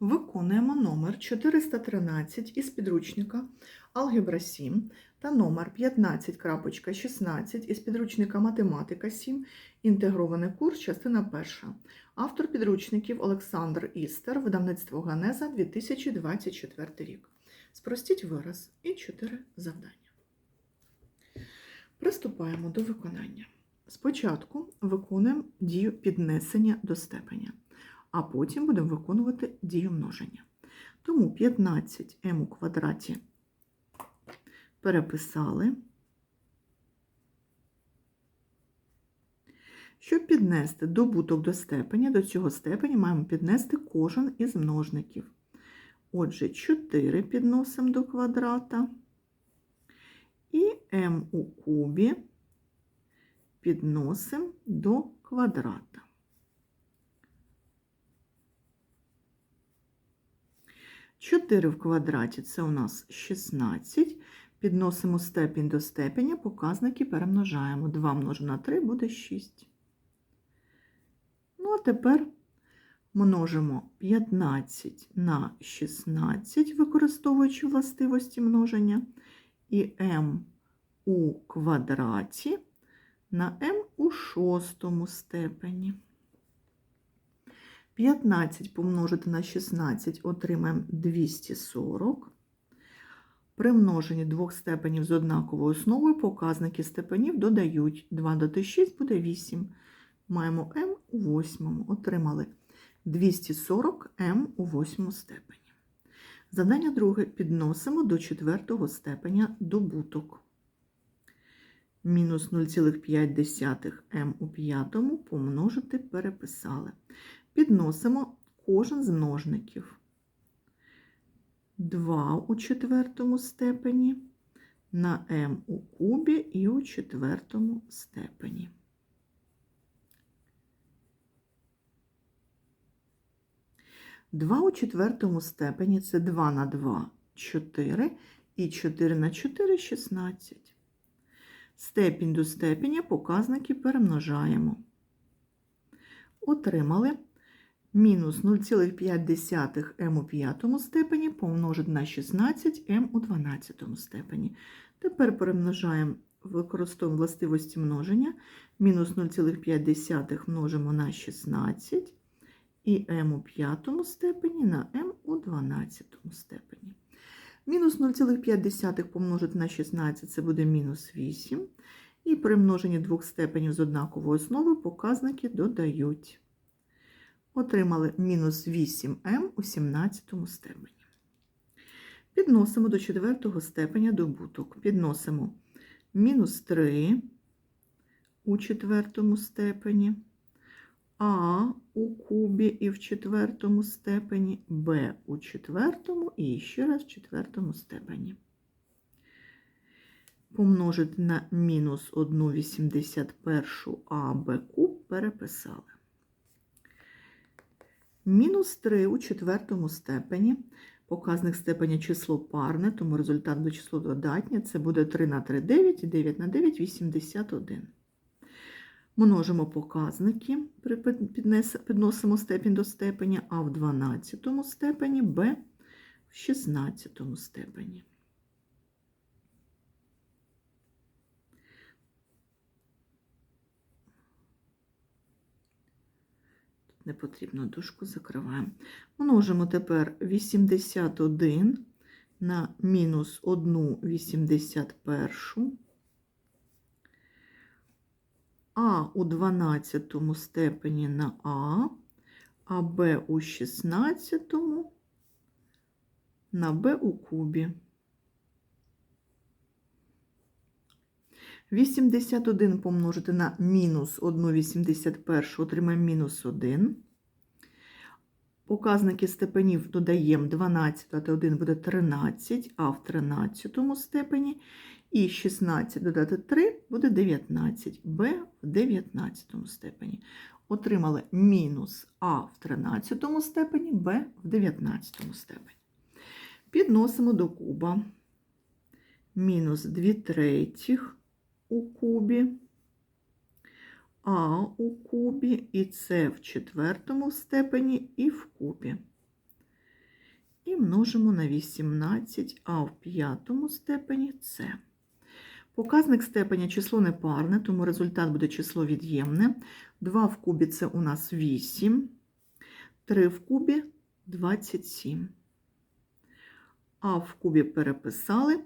Виконуємо номер 413 із підручника Алгебра 7 та номер 15.16 із підручника Математика 7, інтегрований курс, частина 1. Автор підручників Олександр Істер, видавництво Ганеза 2024 рік. Спростіть вираз і 4 завдання. Приступаємо до виконання. Спочатку виконуємо дію піднесення до степеня а потім будемо виконувати дію множення. Тому 15m у квадраті переписали. Щоб піднести добуток до степеня, до цього степеня маємо піднести кожен із множників. Отже, 4 підносимо до квадрата і m у кубі підносимо до квадрата. 4 в квадраті це у нас 16. Підносимо степінь до степеня, показники перемножаємо. 2 множимо на 3 буде 6. Ну, а тепер множимо 15 на 16, використовуючи властивості множення, і m у квадраті на m у шостому степені. 15 помножити на 16 отримаємо 240. При множенні двох степенів з однаковою основою показники степенів додають 2 додати 6 буде 8. Маємо m у восьмому. Отримали 240 m у восьмому степені. Задання друге підносимо до четвертого степеня добуток. Мінус 0,5 m у п'ятому помножити переписали підносимо кожен з множників. 2 у четвертому степені на m у кубі і у четвертому степені. Два у четвертому степені це 2 на 2 4 і 4 на 4 16. Степінь до степеня показники перемножаємо. Отримали мінус 0,5 м у п'ятому степені помножити на 16 м у 12 степені. Тепер перемножаємо, використовуємо властивості множення. Мінус 0,5 множимо на 16 і м у п'ятому степені на м у 12 степені. Мінус 0,5 помножити на 16 це буде мінус 8. І при множенні двох степенів з однаковою основою показники додають отримали мінус 8m у 17 степені. Підносимо до четвертого степеня добуток. Підносимо мінус 3 у четвертому степені, а у кубі і в четвертому степені, Б у четвертому і ще раз в четвертому степені. Помножити на мінус 1,81 а Б куб переписали. Мінус 3 у четвертому степені. Показник степеня число парне, тому результат до число додатнє. Це буде 3 на 3 9 і 9 на 9 81. Множимо показники, підносимо степінь до степеня А в 12 степені, Б в 16 степені. Не потрібно дужку закриваємо. Множимо тепер 81 на мінус 1 81. А у 12 степені на А, а Б у 16 на Б у кубі. 81 помножити на мінус 1,81 отримаємо мінус 1. Показники степенів додаємо 12, додати 1 буде 13, а в 13 степені. І 16 додати 3 буде 19, Б в 19 степені. Отримали мінус А в 13 степені, Б в 19 степені. Підносимо до куба мінус 2 третіх у кубі, А у кубі і С в четвертому степені і в кубі. і множимо на 18а в п'ятому степені С. Показник степеня число непарне, тому результат буде число від'ємне. 2 в кубі це у нас 8, 3 в кубі 27. А в кубі переписали.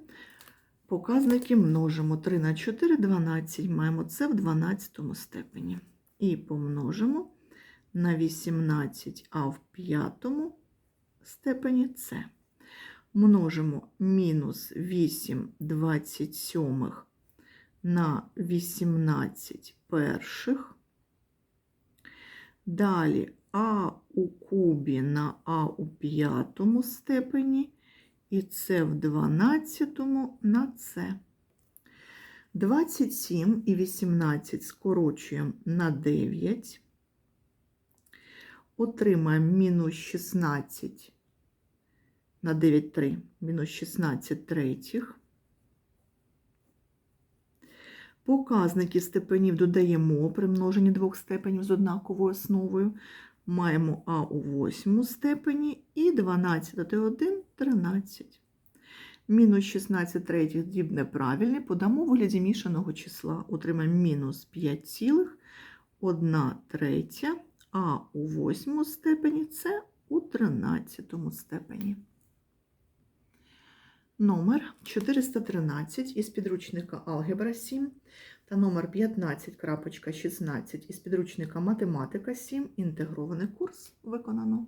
Показники множимо 3 на 4 12. Маємо це в 12 степені. І помножимо на 18а в п'ятому степені С. Множимо мінус 8 27 на 18 перших. Далі а у кубі на а у п'ятому степені і це в 12 на С. 27 і 18 скорочуємо на 9. Отримаємо мінус 16 на 9 3, мінус 16 третіх. Показники степенів додаємо при множенні двох степенів з однаковою основою. Маємо А у восьмому степені і 12 1 13. Мінус 16 третіх дріб неправильний, подамо у вигляді мішаного числа. Отримаємо мінус 5,1 третя, а у восьмому степені це у 13 степені. Номер 413 із підручника Алгебра 7 та номер 15.16 із підручника Математика 7. Інтегрований курс виконано.